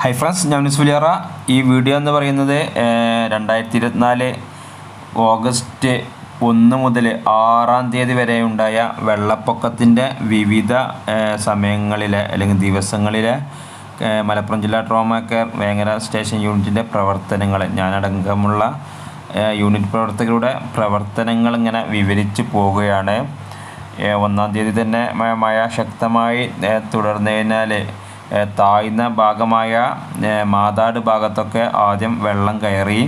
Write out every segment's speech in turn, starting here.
Hi friends ഞാൻ ഫുലിയറ ഈ video എന്ന് പറയുന്നത് രണ്ടായിരത്തി ഇരുപത്തിനാല് ഓഗസ്റ്റ് ഒന്ന് മുതൽ ആറാം തീയതി വരെ ഉണ്ടായ വെള്ളപ്പൊക്കത്തിന്റെ വിവിധ സമയങ്ങളിലെ അല്ലെങ്കിൽ ദിവസങ്ങളിലെ മലപ്പുറം ജില്ലാ ട്രോമ കെയർ വേങ്ങര സ്റ്റേഷൻ യൂണിറ്റിന്റെ പ്രവർത്തനങ്ങൾ ഞാനടക്കമുള്ള യൂണിറ്റ് പ്രവർത്തകരുടെ പ്രവർത്തനങ്ങൾ ഇങ്ങനെ വിവരിച്ച് പോവുകയാണ്. ഒന്നാം തീയതി തന്നെ മഴ ശക്തമായി തുടർന്നതിനാൽ താഴ്ന്ന ഭാഗമായ മാതാട് ഭാഗത്തൊക്കെ ആദ്യം വെള്ളം കയറി.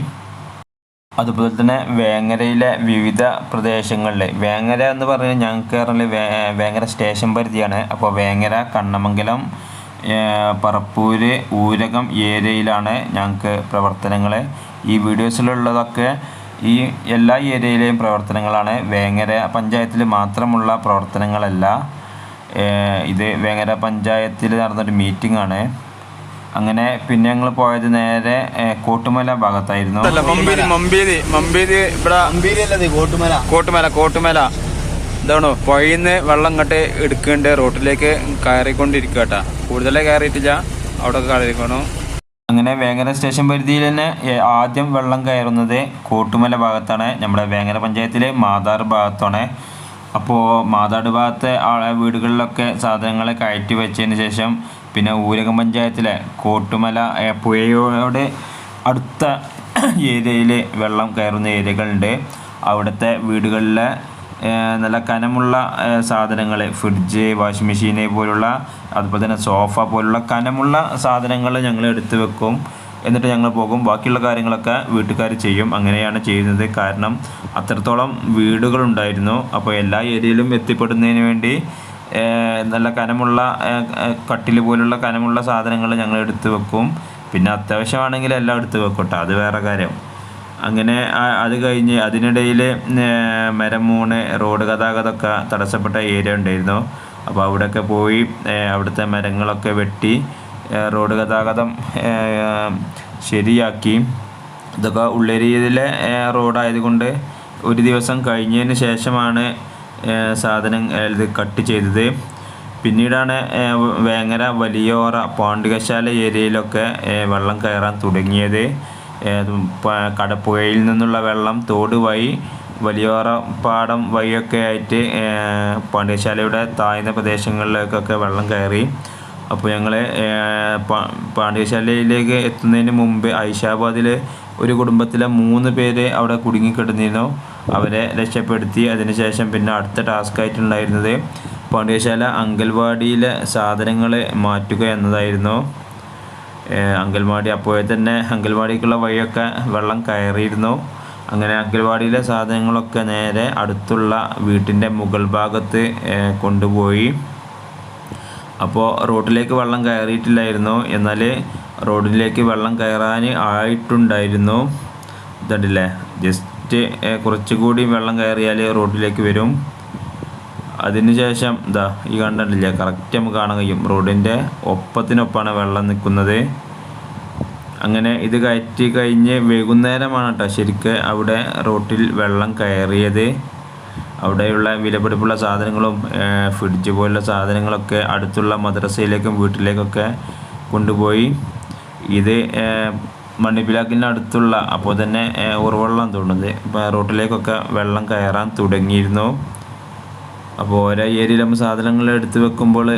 അതുപോലെ തന്നെ വേങ്ങരയിലെ വിവിധ പ്രദേശങ്ങളിൽ വേങ്ങര എന്ന് പറഞ്ഞാൽ ഞങ്ങൾക്ക് പറഞ്ഞാൽ വേങ്ങര സ്റ്റേഷൻ പരിധിയാണ്. അപ്പോൾ വേങ്ങര കണ്ണമംഗലം പറപ്പൂര് ഊരകം ഏരിയയിലാണ് ഞങ്ങൾക്ക് പ്രവർത്തനങ്ങൾ ഈ വീഡിയോസിലുള്ളതൊക്കെ ഈ എല്ലാ ഏരിയയിലെയും പ്രവർത്തനങ്ങളാണ്. വേങ്ങര പഞ്ചായത്തിൽ മാത്രമുള്ള പ്രവർത്തനങ്ങളല്ല. ഇത് വേങ്ങര പഞ്ചായത്തിൽ നടന്നൊരു മീറ്റിംഗ് ആണ്. അങ്ങനെ പിന്നെ ഞങ്ങൾ പോയത് നേരെ കോട്ടുമല ഭാഗത്തായിരുന്നു. ഇവിടെ കോട്ടുമല. കോട്ടുമല എന്താണോ ഇതാണ് പുഴയിന്ന് വെള്ളം ഇങ്ങോട്ട് എടുക്കേണ്ട റോട്ടിലേക്ക് കയറിക്കൊണ്ടിരിക്കുക കേട്ടാ കൂടുതലേ കയറിയിട്ടില്ല അവിടെ കയറിക്കണു അങ്ങനെ വേങ്ങര സ്റ്റേഷൻ പരിധിയിൽ തന്നെ ആദ്യം വെള്ളം കയറുന്നത് കോട്ടുമല ഭാഗത്താണ്. നമ്മുടെ വേങ്ങര പഞ്ചായത്തിലെ മാതാർ ഭാഗത്താണ്. അപ്പോൾ മാതാട് ഭാഗത്തെ ആളെ വീടുകളിലൊക്കെ സാധനങ്ങൾ കയറ്റി വെച്ചതിന് ശേഷം പിന്നെ ഊരകം പഞ്ചായത്തിലെ കോട്ടുമല പുഴയോട് അടുത്ത ഏരിയയിൽ വെള്ളം കയറുന്ന ഏരിയകളുണ്ട്. അവിടുത്തെ വീടുകളിലെ നല്ല കനമുള്ള സാധനങ്ങൾ ഫ്രിഡ്ജ് വാഷിംഗ് മെഷീന് പോലുള്ള അതുപോലെ തന്നെ സോഫ പോലുള്ള കനമുള്ള സാധനങ്ങൾ ഞങ്ങൾ എടുത്തു വെക്കും. എന്നിട്ട് ഞങ്ങൾ പോകും. ബാക്കിയുള്ള കാര്യങ്ങളൊക്കെ വീട്ടുകാർ ചെയ്യും. അങ്ങനെയാണ് ചെയ്യുന്നത്. കാരണം അത്രത്തോളം വീടുകളുണ്ടായിരുന്നു. അപ്പോൾ എല്ലാ ഏരിയയിലും എത്തിപ്പെടുന്നതിന് വേണ്ടി നല്ല കനമുള്ള കട്ടിൽ പോലുള്ള കനമുള്ള സാധനങ്ങൾ ഞങ്ങൾ എടുത്ത് വെക്കും. പിന്നെ അത്യാവശ്യമാണെങ്കിൽ എല്ലാം എടുത്ത് വെക്കട്ടെ. അത് വേറെ കാര്യം. അങ്ങനെ അത് കഴിഞ്ഞ് അതിനിടയിൽ മരം മൂണ് റോഡ് ഗതാഗതമൊക്കെ തടസ്സപ്പെട്ട ഏരിയ ഉണ്ടായിരുന്നു. അപ്പോൾ അവിടെയൊക്കെ പോയി അവിടുത്തെ മരങ്ങളൊക്കെ വെട്ടി റോഡ് ഗതാഗതം ശരിയാക്കി. ഇതൊക്കെ ഉള്ളേരിയയിലെ റോഡായതുകൊണ്ട് ഒരു ദിവസം കഴിഞ്ഞതിന് ശേഷമാണ് സാധനം ഇത് കട്ട് ചെയ്തത്. പിന്നീടാണ് വേങ്ങര വലിയോറ പാണ്ഡികശാല ഏരിയയിലൊക്കെ വെള്ളം കയറാൻ തുടങ്ങിയത്. കടപ്പുഴയിൽ നിന്നുള്ള വെള്ളം തോട് വഴി വലിയോറ പാടം വഴിയൊക്കെ ആയിട്ട് പാണ്ഡികശാലയുടെ താഴ്ന്ന പ്രദേശങ്ങളിലേക്കൊക്കെ വെള്ളം കയറി. അപ്പോൾ ഞങ്ങൾ പാണ്ഡ്യശാലയിലേക്ക് എത്തുന്നതിന് മുമ്പ് ഐഷാബാദിലെ ഒരു കുടുംബത്തിലെ മൂന്ന് പേര് അവിടെ കുടുങ്ങിക്കിടന്നിരുന്നു. അവരെ രക്ഷപ്പെടുത്തി. അതിനുശേഷം പിന്നെ അടുത്ത ടാസ്ക് ആയിട്ടുണ്ടായിരുന്നത് പാണ്ഡ്യശാല അങ്കൽവാടിയിലെ സാധനങ്ങൾ മാറ്റുക എന്നതായിരുന്നു. അങ്കൽവാടി അപ്പോഴേ തന്നെ അങ്കൽവാടിക്കുള്ള വഴിയൊക്കെ വെള്ളം കയറിയിരുന്നു. അങ്ങനെ അങ്കൽവാടിയിലെ സാധനങ്ങളൊക്കെ നേരെ അടുത്തുള്ള വീട്ടിന്റെ മുകൾ ഭാഗത്ത് കൊണ്ടുപോയി. അപ്പോൾ റോഡിലേക്ക് വെള്ളം കയറിയിട്ടില്ലായിരുന്നു. എന്നാൽ റോഡിലേക്ക് വെള്ളം കയറാൻ ആയിട്ടുണ്ടായിരുന്നു. ഇതല്ലേ ജസ്റ്റ് കുറച്ചുകൂടി വെള്ളം കയറിയാൽ റോഡിലേക്ക് വരും. അതിനുശേഷം ഇതാ ഈ കണ്ടിട്ടില്ലേ കറക്റ്റ് നമുക്ക് കാണാൻ കഴിയും. റോഡിന്റെ ഒപ്പത്തിനൊപ്പമാണ് വെള്ളം നിൽക്കുന്നത്. അങ്ങനെ ഇത് കയറ്റി കഴിഞ്ഞ് വൈകുന്നേരമാണ് കേട്ടോ ശരിക്ക് അവിടെ റോട്ടിൽ വെള്ളം കയറിയത്. അവിടെയുള്ള വിലപിടിപ്പുള്ള സാധനങ്ങളും ഫ്രിഡ്ജ് പോലുള്ള സാധനങ്ങളൊക്കെ അടുത്തുള്ള മദ്രസയിലേക്കും വീട്ടിലേക്കൊക്കെ കൊണ്ടുപോയി. ഇത് മണ്ണിപ്പിലാക്കിന്റെ അടുത്തുള്ള അപ്പോൾ തന്നെ ഉറവെള്ളം തോന്നുന്നത്. ഇപ്പോൾ റോട്ടിലേക്കൊക്കെ വെള്ളം കയറാൻ തുടങ്ങിയിരുന്നു. അപ്പോൾ ഓരോ നമ്മൾ സാധനങ്ങൾ എടുത്ത് വെക്കുമ്പോൾ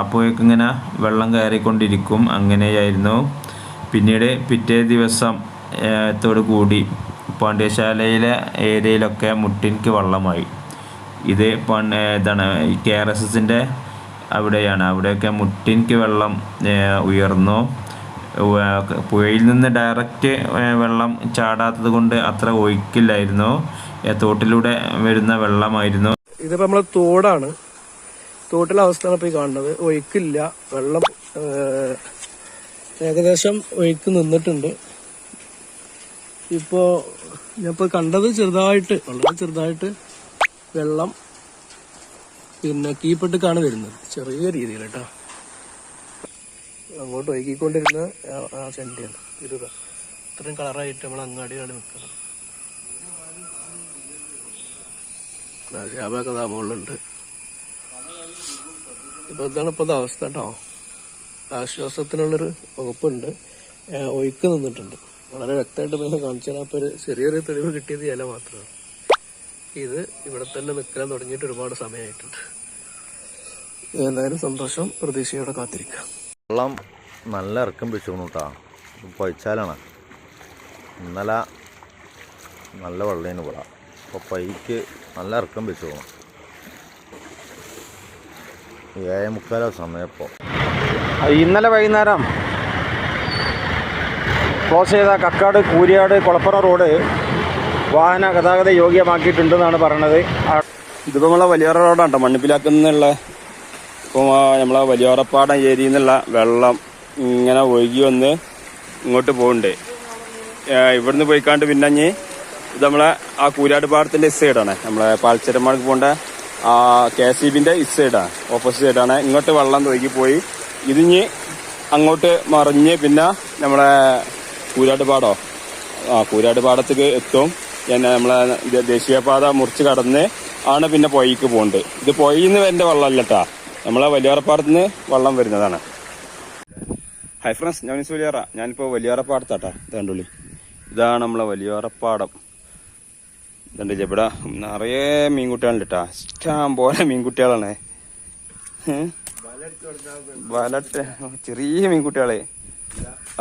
അപ്പോഴേക്കും ഇങ്ങനെ വെള്ളം കയറിക്കൊണ്ടിരിക്കും. അങ്ങനെയായിരുന്നു. പിന്നീട് പിറ്റേ ദിവസം കൂടി പാണ്ഡ്യശാലയിലെ ഏരിയയിലൊക്കെ മുട്ടിൻക്ക് വള്ളമായി. ഇത് ഇതാണ് കെ ആർ എസ് എസിന്റെ അവിടെയാണ്. അവിടെയൊക്കെ മുട്ടിൻക്ക് വെള്ളം ഉയർന്നു. പുഴയിൽ നിന്ന് ഡയറക്റ്റ് വെള്ളം ചാടാത്തത് കൊണ്ട് അത്ര ഒഴിക്കില്ലായിരുന്നു. തോട്ടിലൂടെ വരുന്ന വെള്ളമായിരുന്നു. ഇതിപ്പോ നമ്മളെ തോടാണ്. തോട്ടിലെ അവസ്ഥയാണ് ഇപ്പൊ ഈ കാണുന്നത്. ഒഴിക്കില്ല. വെള്ളം ഏകദേശം ഒഴുക്ക് നിന്നിട്ടുണ്ട്. ഇപ്പോ ഞാനിപ്പോ കണ്ടത് ചെറുതായിട്ട് വളരെ ചെറുതായിട്ട് വെള്ളം പിന്നെ കീപ്പെട്ടിക്കാണ് വരുന്നത്. ചെറിയ രീതിയിൽ കേട്ടോ അങ്ങോട്ട് ഒഴുകിക്കൊണ്ടിരുന്ന ആ- ചെണ്ടിയാണ്. ഇരുത ഇത്രയും കളറായിട്ട് നമ്മൾ അങ്ങാടിയാണ് നിൽക്കുന്നത് ഷാബൊക്കെ മുകളിലുണ്ട്. ഇപ്പൊ ഇതാണ് ഇപ്പോഴത്തെ അവസ്ഥ കേട്ടോ. ആശ്വാസത്തിനുള്ളൊരു വകുപ്പുണ്ട്. ഒഴുക്ക് നിന്നിട്ടുണ്ട്. വളരെ വ്യക്തമായിട്ട് നിങ്ങൾ കാണിച്ചാൽ അപ്പോൾ ഒരു ചെറിയൊരു തെളിവ് കിട്ടിയത് ഇല മാത്രമാണ്. ഇത് ഇവിടെ തന്നെ നിൽക്കാൻ തുടങ്ങിയിട്ട് ഒരുപാട് സമയമായിട്ടുണ്ട്. എന്തായാലും സന്തോഷം പ്രതീക്ഷയോടെ കാത്തിരിക്കാം. വെള്ളം നല്ല ഇറക്കം വെച്ചോണു കേട്ടോ പഴിച്ചാലാണ്. ഇന്നലെ നല്ല വെള്ളമാണ് ഇവിടെ. അപ്പോൾ പൈക്ക് നല്ല ഇറക്കം വെച്ചോണം ഏഴ് മുക്കാലോ സമയം ഇപ്പോൾ ഇന്നലെ വൈകുന്നേരം ക്ലോസ് ചെയ്ത കക്കാട് കൂരിയാട് കൊളപ്പുറ റോഡ് വാഹന ഗതാഗത യോഗ്യമാക്കിയിട്ടുണ്ടെന്നാണ് പറയണത്. ഇതിപ്പോൾ ഇതിപ്പോ നമ്മളെ വലിയോറ റോഡാണ് മണ്ണിപ്പിലാക്കുന്നുള്ള ഇപ്പോൾ നമ്മളെ വലിയോറപ്പാടം ഏരിയയിൽ നിന്നുള്ള വെള്ളം ഇങ്ങനെ ഒഴുകി വന്ന് ഇങ്ങോട്ട് പോകുന്നുണ്ട് ഏഹ് ഇവിടുന്ന് പോയിക്കാണ്ട് പിന്നെ ഇനി ഇത് നമ്മളെ ആ കൂരാട് പാടത്തിന്റെ സൈഡാണ്. നമ്മളെ പാൽച്ചരമാർക്ക് പോകേണ്ട ആ കെ എസ് ഇ ബിന്റെ ഓപ്പോസിറ്റ് സൈഡാണ്. ഇങ്ങോട്ട് വെള്ളം ഒഴുകി പോയി. ഇതിഞ്ഞ് അങ്ങോട്ട് മറിഞ്ഞ് പിന്നെ നമ്മളെ കൂരാട് പാടോ ആ കൂരാട് പാടത്തേക്ക് എത്തും. പിന്നെ നമ്മളെ ദേശീയപാത മുറിച്ച് കടന്ന് ആണ് പിന്നെ പൊയ്ക്ക് പോകുന്നത് ഇത് പൊയ്ന്ന് വരേണ്ട വെള്ളമല്ല കേട്ടാ നമ്മളെ വലിയാറപ്പാടത്ത് നിന്ന് വെള്ളം വരുന്നതാണ്. ഹൈ ഫ്രണ്ട്സ് ഞാൻ വലിയാറ. ഞാനിപ്പോൾ വലിയാറപ്പാടത്താട്ടാ. ഇത് കണ്ടുള്ളി. ഇതാണ് നമ്മളെ വലിയാറപ്പാടം. ഇതുണ്ട് ഇവിടെ നിറയെ മീൻകുട്ടികളുണ്ട് കേട്ടാ ഇഷ്ടം പോലെ മീൻകുട്ടികളാണ്? വലട്ട് ചെറിയ മീൻകുട്ടികളെ.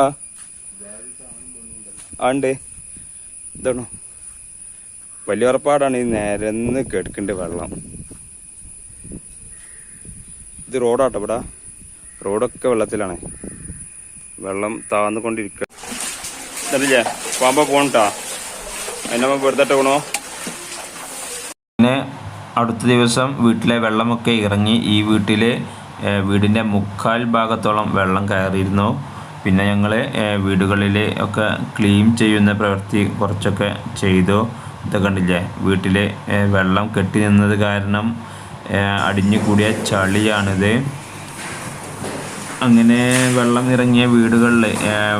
ആ? ആ ഉണ്ട് ഇതാണോ? വലിയ ഉറപ്പാടാണ് ഈ നിരന്ന് കെടുക്കേണ്ട വെള്ളം. ഇത് റോഡാട്ടോ ഇവിടെ. റോഡൊക്കെ വെള്ളത്തിലാണ്. വെള്ളം വെറുതെ പോണോ? പിന്നെ അടുത്ത ദിവസം വീട്ടിലെ വെള്ളമൊക്കെ ഇറങ്ങി ഈ വീട്ടിലെ വീടിന്റെ മുക്കാൽ ഭാഗത്തോളം വെള്ളം കയറിയിരുന്നു. പിന്നെ ഞങ്ങൾ വീടുകളിൽ ഒക്കെ ക്ലീൻ ചെയ്യുന്ന പ്രവൃത്തി കുറച്ചൊക്കെ ചെയ്തു. ഇതൊക്കെ കണ്ടില്ലേ? വീട്ടിൽ വെള്ളം കെട്ടി നിന്നത് കാരണം അടിഞ്ഞു കൂടിയ ചളിയാണിത്. അങ്ങനെ വെള്ളം ഇറങ്ങിയ വീടുകളിൽ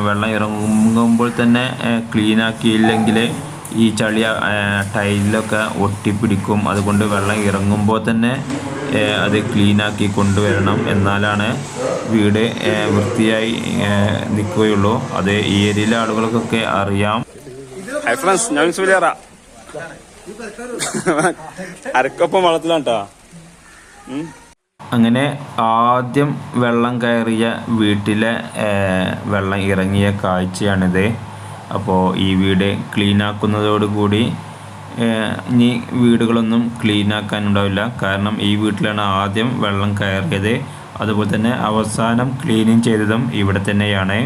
വെള്ളം ഇറങ്ങുമ്പോൾ തന്നെ ക്ലീൻ ആക്കിയില്ലെങ്കിൽ ഈ ചളി ടൈലൊക്കെ ടൈലിലൊക്കെ ഒട്ടിപ്പിടിക്കും. അതുകൊണ്ട് വെള്ളം ഇറങ്ങുമ്പോൾ തന്നെ അത് ക്ലീനാക്കി കൊണ്ടുവരണം. എന്നാലാണ് വീട് വൃത്തിയായി നിൽക്കുകയുള്ളൂ. അത് ഈ ഏരിയയിലെ ആളുകൾക്കൊക്കെ അറിയാം. ഫ്രണ്ട്സ് ഞാൻ സുലിയറ അരക്കൊപ്പം വെള്ളത്തിലാണ് കേട്ടോ അങ്ങനെ ആദ്യം വെള്ളം കയറിയ വീട്ടിലെ വെള്ളം ഇറങ്ങിയ കാഴ്ചയാണിത്. അപ്പോൾ ഈ വീട് ഏഹ്, ഇനി വീടുകളൊന്നും ക്ലീൻ ആക്കാനുണ്ടാവില്ല കാരണം ഈ വീട്ടിലാണ് ആദ്യം വെള്ളം കയറിയത്. അതുപോലെ തന്നെ അവസാനം ക്ലീനിങ് ചെയ്തതും ഇവിടെ തന്നെയാണ്.